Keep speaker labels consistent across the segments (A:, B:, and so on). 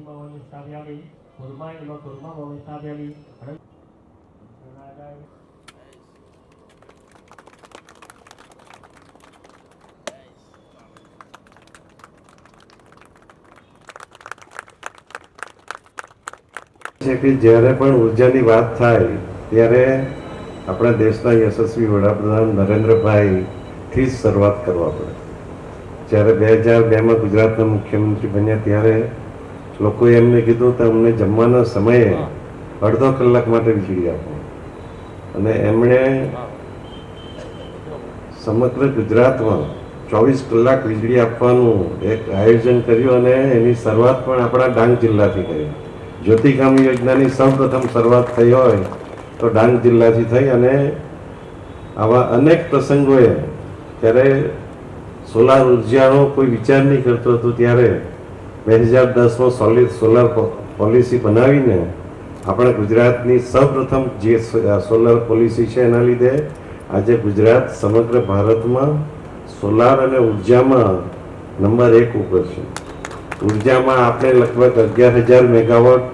A: હિન્દીમાં સાવ્યાલી કુરમા એમાં કુરમામાં
B: વસાવ્યાલી રણાદાય જ્યારે પણ ઉર્જાની વાત થાય, ત્યારે આપણા દેશના યશસ્વી વડાપ્રધાન નરેન્દ્રભાઈથી જ શરૂઆત કરવા પડે. જ્યારે બે હજાર બેમાં ગુજરાતના મુખ્યમંત્રી બન્યા ત્યારે લોકોએ એમને કીધું અમને જમવાના સમયે અડધો કલાક માટે વીજળી આપો. અને એમણે સમગ્ર ગુજરાતમાં ચોવીસ કલાક વીજળી આપવાનું એક આયોજન કર્યું અને એની શરૂઆત પણ આપણા ડાંગ જિલ્લાથી કરી જ્યોતિકામ યોજનાની સૌપ્રથમ શરૂઆત થઈ હોય તો ડાંગ જિલ્લાથી થઈ અને આવા અનેક પ્રસંગોએ ત્યારે સોલાર ઉર્જાનો કોઈ વિચાર નહીં કરતો હતો ત્યારે બે હજાર દસમાં સોલિડ સોલાર પોલિસી બનાવીને આપણે ગુજરાતની સૌપ્રથમ જે સોલાર પોલિસી છે એના લીધે આજે ગુજરાત સમગ્ર ભારતમાં સોલાર અને ઉર્જામાં નંબર એક ઉપર છે. ઉર્જામાં આપણે લગભગ અગિયાર હજાર મેગાવોટ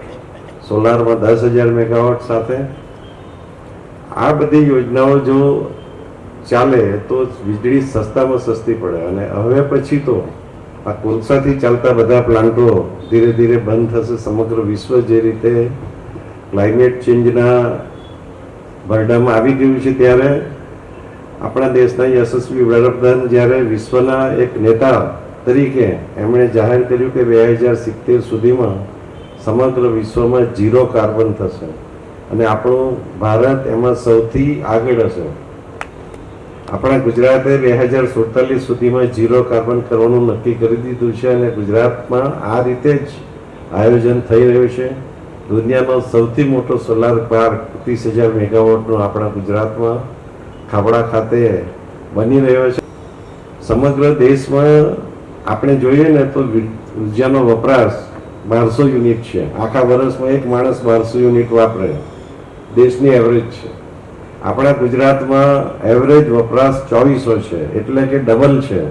B: સોલારમાં દસ હજાર મેગાવોટ સાથે. આ બધી યોજનાઓ જો ચાલે તો વીજળી સસ્તામાં સસ્તી પડે અને હવે પછી તો આ કોલસાથી ચાલતા બધા પ્લાન્ટો ધીરે ધીરે બંધ થશે. સમગ્ર વિશ્વ જે રીતે ક્લાઇમેટ ચેન્જના ભરડામાં આવી ગયું છે ત્યારે આપણા દેશના યશસ્વી વડાપ્રધાન જ્યારે વિશ્વના એક નેતા તરીકે એમણે જાહેર કર્યું કે બે હજાર સિત્તેર સુધીમાં સમગ્ર વિશ્વમાં ઝીરો કાર્બન થશે. અને આપણું ભારત એમાં સૌથી આગળ હશે. આપણા ગુજરાતે બે હજાર સુડતાલીસ સુધીમાં ઝીરો કાર્બન કરવાનું નક્કી કરી દીધું છે અને ગુજરાતમાં આ રીતે જ આયોજન થઈ રહ્યું છે. દુનિયાનો સૌથી મોટો સોલાર પાર્ક ત્રીસ હજાર મેગાવોટનો આપણા ગુજરાતમાં ખાબડા ખાતે બની રહ્યો છે. સમગ્ર દેશમાં આપણે જોઈએ ને તો ઉર્જાનો વપરાશ બારસો યુનિટ છે. આખા વર્ષમાં એક માણસ બારસો યુનિટ વાપરે. દેશની એવરેજ છે. આપણા ગુજરાતમાં એવરેજ વપરાશ ચોવીસો છે, એટલે કે ડબલ છે.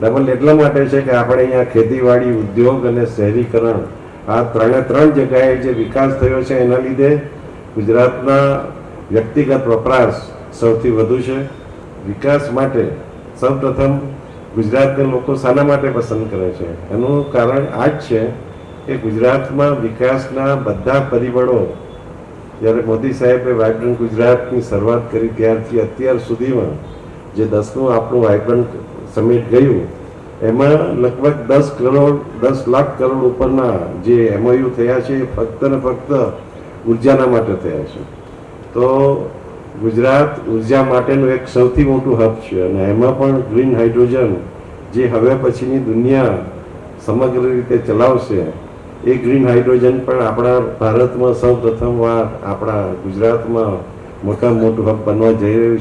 B: ડબલ એટલા માટે છે કે આપણે અહીંયા ખેતીવાડી, ઉદ્યોગ અને શહેરીકરણ આ ત્રણે ત્રણ જગ્યાએ જે વિકાસ થયો છે, એના લીધે ગુજરાતના વ્યક્તિગત વપરાશ સૌથી વધુ છે. વિકાસ માટે સૌપ્રથમ ગુજરાતને લોકો શાના માટે પસંદ કરે છે. એનું કારણ આ જ છે કે ગુજરાતમાં વિકાસના બધા પરિબળો જ્યારે મોદી સાહેબે વાઇબ્રન્ટ ગુજરાતની શરૂઆત કરી ત્યારથી અત્યાર સુધીમાં જે દસનું આપણું વાઇબ્રન્ટ સમિટ ગયું, એમાં લગભગ દસ કરોડ, દસ લાખ કરોડ ઉપરના જે એમઓયુ થયા છે એ ફક્ત ને ફક્ત ઉર્જાના માટે થયા છે. તો ગુજરાત ઊર્જા માટેનું એક સૌથી મોટું હબ છે અને એમાં પણ ગ્રીન હાઇડ્રોજન જે હવે પછીની દુનિયા સમગ્ર રીતે ચલાવશે એ ગ્રીન હાઇડ્રોજન પણ આપણા ભારતમાં સૌ પ્રથમવાર આપણા ગુજરાતમાં મોટા મોટું હબ બનવા જઈ રહ્યું છે.